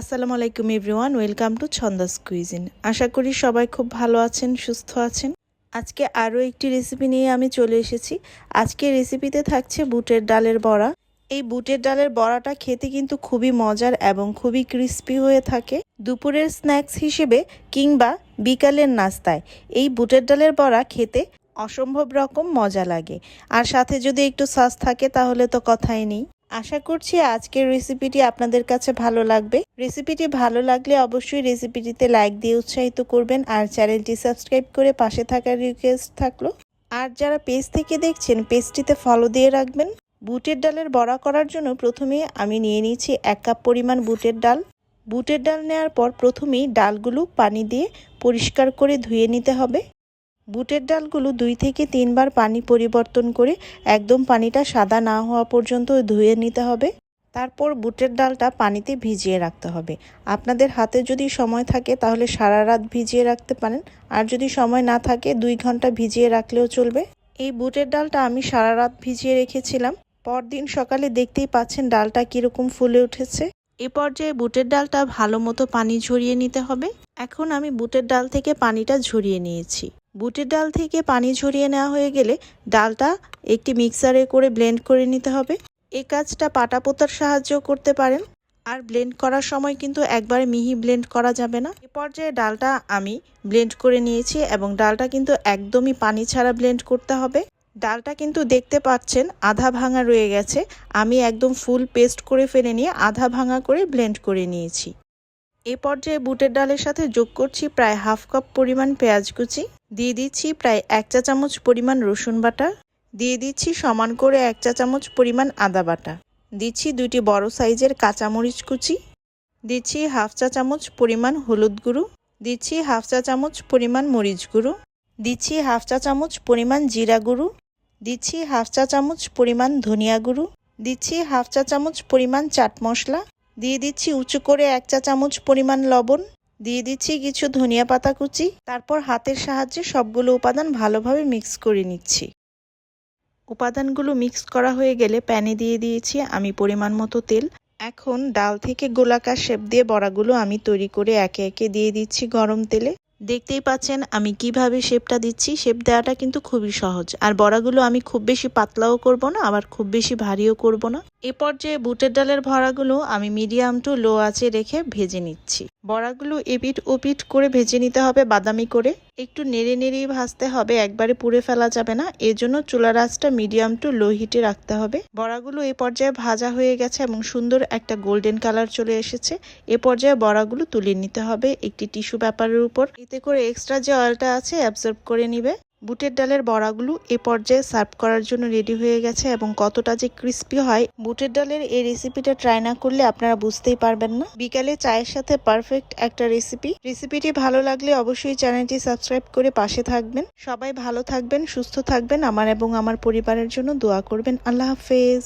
আসসালামু আলাইকুম everyone, welcome to Chhanda's cuisine. আশা করি সবাই খুব ভালো আছেন, সুস্থ আছেন। আজকে আরও একটি রেসিপি নিয়ে আমি চলে এসেছি। আজকে রেসিপিতে থাকছে বুটের ডালের বড়া। এই বুটের ডালের বড়াটা খেতে কিন্তু খুবই মজার এবং খুবই ক্রিস্পি হয়ে থাকে। দুপুরের স্ন্যাক্স হিসেবে কিংবা বিকালের নাস্তায় এই বুটের ডালের বড়া খেতে অসম্ভব রকম মজা লাগে। আর সাথে যদি একটু সস থাকে তাহলে তো কথাই নেই। আশা করছি আজকের রেসিপিটি আপনাদের কাছে ভালো লাগবে। রেসিপিটি ভালো লাগলে অবশ্যই রেসিপিটিতে লাইক দিয়ে উৎসাহিত করবেন আর চ্যানেলটি সাবস্ক্রাইব করে পাশে থাকার রিকোয়েস্ট থাকল। আর যারা পেজ থেকে দেখছেন পেজটিতে ফলো দিয়ে রাখবেন। বুটের ডালের বড়া করার জন্য প্রথমে আমি নিয়ে নিয়েছি এক কাপ পরিমাণ বুটের ডাল। বুটের ডাল নেওয়ার পর প্রথমেই ডালগুলো পানি দিয়ে পরিষ্কার করে ধুয়ে নিতে হবে। বুটের ডালগুলো দুই থেকে তিনবার পানি পরিবর্তন করে একদম পানিটা সাদা না হওয়া পর্যন্ত ধুয়ে নিতে হবে। তারপর বুটের ডালটা পানিতে ভিজিয়ে রাখতে হবে। আপনাদের হাতে যদি সময় থাকে তাহলে সারা রাত ভিজিয়ে রাখতে পারেন। আর যদি সময় না থাকে, দুই ঘণ্টা ভিজিয়ে রাখলেও চলবে। এই বুটের ডালটা আমি সারা রাত ভিজিয়ে রেখেছিলাম। পরদিন সকালে দেখতেই পাচ্ছেন ডালটা কীরকম ফুলে উঠেছে। এ পর্যায়ে বুটের ডালটা ভালো মতো পানি ঝরিয়ে নিতে হবে। এখন আমি বুটের ডাল থেকে পানিটা ঝরিয়ে নিয়েছি। বুটের ডাল থেকে পানি ঝরিয়ে নেওয়া হয়ে গেলে ডালটা একটি মিক্সারে করে ব্লেন্ড করে নিতে হবে। এই কাজটা পাটা পোতার সাহায্য করতে পারেন। আর ব্লেন্ড করার সময় কিন্তু একবারে মিহি ব্লেন্ড করা যাবে না। এ পর্যায়ে ডালটা আমি ব্লেন্ড করে নিয়েছি এবং ডালটা কিন্তু একদমই পানি ছাড়া ব্লেন্ড করতে হবে। ডালটা কিন্তু দেখতে পাচ্ছেন আধা ভাঙা রয়ে গেছে। আমি একদম ফুল পেস্ট করে ফেলে নিয়ে আধা ভাঙা করে ব্লেন্ড করে নিয়েছি। এ পর্যায়ে বুটের ডালের সাথে যোগ করছি প্রায় হাফ কাপ পরিমাণ পেঁয়াজ কুচি, দিয়ে দিচ্ছি প্রায় এক চা চামচ পরিমাণ রসুন বাটা, দিয়ে দিচ্ছি সমান করে এক চা চামচ পরিমাণ আদা বাটা, দিচ্ছি দুটি বড় সাইজের কাঁচামরিচ কুচি, দিচ্ছি হাফ চা চামচ পরিমাণ হলুদ গুঁড়ো, দিচ্ছি হাফ চা চামচ পরিমাণ মরিচ গুঁড়ো, দিচ্ছি হাফ চা চামচ পরিমাণ জিরা গুঁড়ো, দিচ্ছি হাফ চা চামচ পরিমাণ ধনিয়া গুঁড়ো, দিচ্ছি হাফ চা চামচ পরিমাণ চাট মশলা দিয়ে দিচ্ছি উঁচু করে এক চা চামচ পরিমাণ লবণ, দিয়ে দিচ্ছি কিছু ধনিয়া পাতা কুচি, তারপর হাতের সাহায্যে সবগুলো উপাদান ভালোভাবে মিক্স করে নিচ্ছি। উপাদানগুলো মিক্স করা হয়ে গেলে প্যানে দিয়ে দিয়েছি আমি পরিমাণ মতো তেল। এখন ডাল থেকে গোলাকার শেপ দিয়ে বড়াগুলো আমি তৈরি করে একে একে দিয়ে দিচ্ছি গরম তেলে। দেখতেই পাচ্ছেন আমি কীভাবে শেপটা দিচ্ছি, শেপ দেওয়াটা কিন্তু খুবই সহজ। আর বড়াগুলো আমি খুব বেশি পাতলাও করব না, আবার খুব বেশি ভারীও করব না। এ পর্যায়ে বুটের ডালের ভরাগুলো আমি মিডিয়াম টু লো আঁচে রেখে ভেজে নিচ্ছি। বড়াগুলো এপিট ওপিট করে ভেজে নিতে হবে বাদামি করে। একটু নেড়ে নেড়েই ভাজতে হবে, একবারে পুড়ে ফেলা যাবে না। এজন্য চুলার আঁচটা মিডিয়াম টু লো হিটে রাখতে হবে। বড়াগুলো এ পর্যায়ে ভাজা হয়ে গেছে এবং সুন্দর একটা গোল্ডেন কালার চলে এসেছে। এ পর্যায়ে বড়াগুলো তুলে নিতে হবে একটি টিস্যু পেপারের উপর। এতে করে এক্সট্রা যে অয়েলটা আছে অ্যাবজর্ব করে নিবে। বুটের ডালের বড়াগুলো এ পর্যায়ে সার্ভ করার জন্য রেডি হয়ে গেছে এবং কতটা যে ক্রিস্পি হয়, বুটের ডালের এই রেসিপিটা ট্রাই না করলে আপনারা বুঝতেই পারবেন না। বিকালে চায়ের সাথে পারফেক্ট একটা রেসিপি রেসিপিটি ভালো লাগলে অবশ্যই চ্যানেলটি সাবস্ক্রাইব করে পাশে থাকবেন। সবাই ভালো থাকবেন, সুস্থ থাকবেন। আমার এবং আমার পরিবারের জন্য দোয়া করবেন। আল্লাহ হাফেজ।